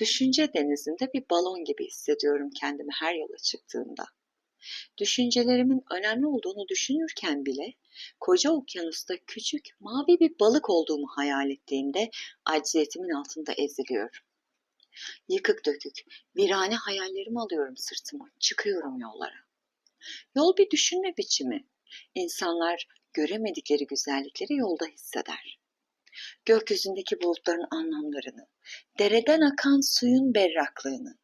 Düşünce denizinde bir balon gibi hissediyorum kendimi her yola çıktığımda. Düşüncelerimin önemli olduğunu düşünürken bile koca okyanusta küçük mavi bir balık olduğumu hayal ettiğimde acziyetimin altında eziliyorum. Yıkık dökük, virane hayallerimi alıyorum sırtıma, çıkıyorum yollara. Yol bir düşünme biçimi. İnsanlar göremedikleri güzellikleri yolda hisseder. Gökyüzündeki bulutların anlamlarını, dereden akan suyun berraklığını,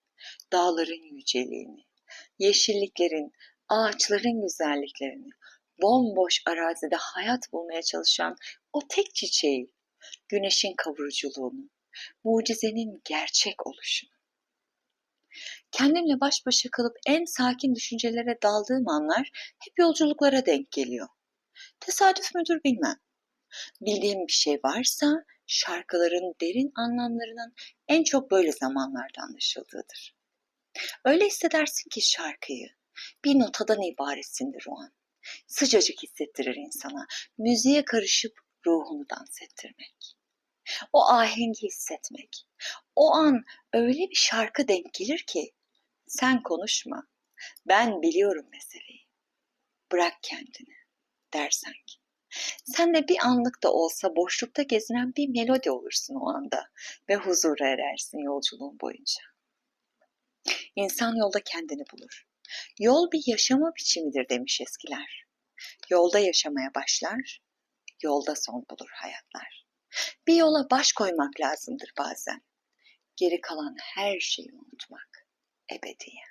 dağların yüceliğini, yeşilliklerin, ağaçların güzelliklerini, bomboş arazide hayat bulmaya çalışan o tek çiçeği, güneşin kavuruculuğunu, mucizenin gerçek oluşunu. Kendimle baş başa kalıp en sakin düşüncelere daldığım anlar hep yolculuklara denk geliyor. Tesadüf müdür bilmem. Bildiğim bir şey varsa şarkıların derin anlamlarının en çok böyle zamanlarda anlaşıldığıdır. Öyle hissedersin ki şarkıyı bir notadan ibaretsindir o an. Sıcacık hissettirir insana. Müziğe karışıp ruhunu dans ettirmek. O ahengi hissetmek. O an öyle bir şarkı denk gelir ki sen konuşma. Ben biliyorum meseleyi. Bırak kendini der sanki. Sen de bir anlık da olsa boşlukta gezinen bir melodi olursun o anda ve huzura erersin yolculuğun boyunca. İnsan yolda kendini bulur. Yol bir yaşama biçimidir demiş eskiler. Yolda yaşamaya başlar, yolda son bulur hayatlar. Bir yola baş koymak lazımdır bazen. Geri kalan her şeyi unutmak ebediyen.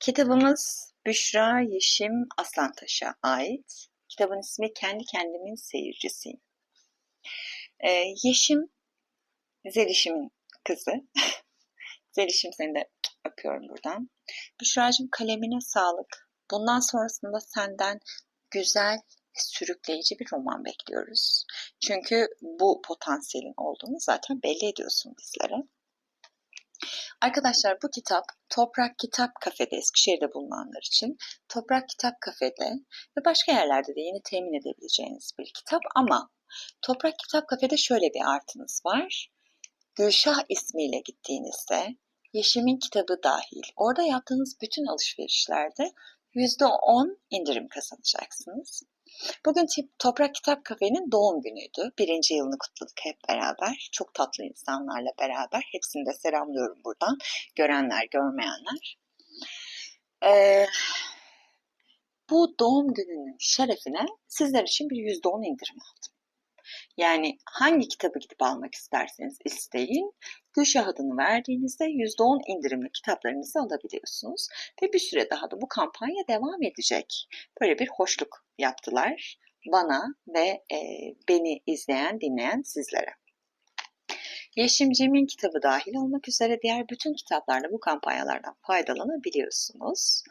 Kitabımız Büşra Yeşim Aslantaş'a ait. Kitabın ismi Kendi Kendimin Seyircisiyim. Ee, Yeşim, Zelişim'in kızı. Zelişim seni de öpüyorum buradan. Büşra'cığım kalemine sağlık. Bundan sonrasında senden güzel sürükleyici bir roman bekliyoruz. Çünkü bu potansiyelin olduğunu zaten belli ediyorsun bizlere. Arkadaşlar bu kitap Toprak Kitap Kafede Eskişehir'de bulunanlar için Toprak Kitap Kafede ve başka yerlerde de yeni temin edebileceğiniz bir kitap ama Toprak Kitap Kafede şöyle bir artınız var. Gülşah ismiyle gittiğinizde Yeşim'in kitabı dahil orada yaptığınız bütün alışverişlerde %10 indirim kazanacaksınız. Bugün Toprak Kitap Kafe'nin doğum günüydü. Birinci yılını kutladık hep beraber. Çok tatlı insanlarla beraber. Hepsini de selamlıyorum buradan. Görenler, görmeyenler. Ee, bu doğum gününün şerefine sizler için bir %10 indirim aldım. Yani hangi kitabı gidip almak isterseniz isteyin. Gülşah adını verdiğinizde %10 indirimli kitaplarınızı alabiliyorsunuz. Ve bir süre daha da bu kampanya devam edecek. Böyle bir hoşluk yaptılar bana ve e, beni izleyen, dinleyen sizlere. Yeşim Cem'in kitabı dahil olmak üzere diğer bütün kitaplarla bu kampanyalardan faydalanabiliyorsunuz.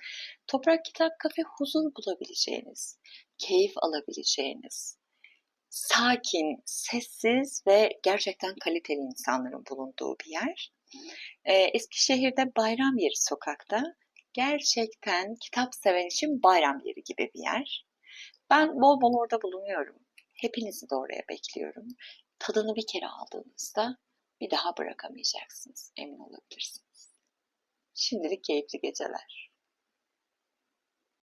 Toprak Kitap Kafe huzur bulabileceğiniz, keyif alabileceğiniz, sakin, sessiz ve gerçekten kaliteli insanların bulunduğu bir yer. Ee, Eskişehir'de Bayram Yeri sokakta gerçekten kitap seven için bayram yeri gibi bir yer. Ben bol bol orada bulunuyorum. Hepinizi de oraya bekliyorum. Tadını bir kere aldığınızda bir daha bırakamayacaksınız. Emin olabilirsiniz. Şimdilik keyifli geceler.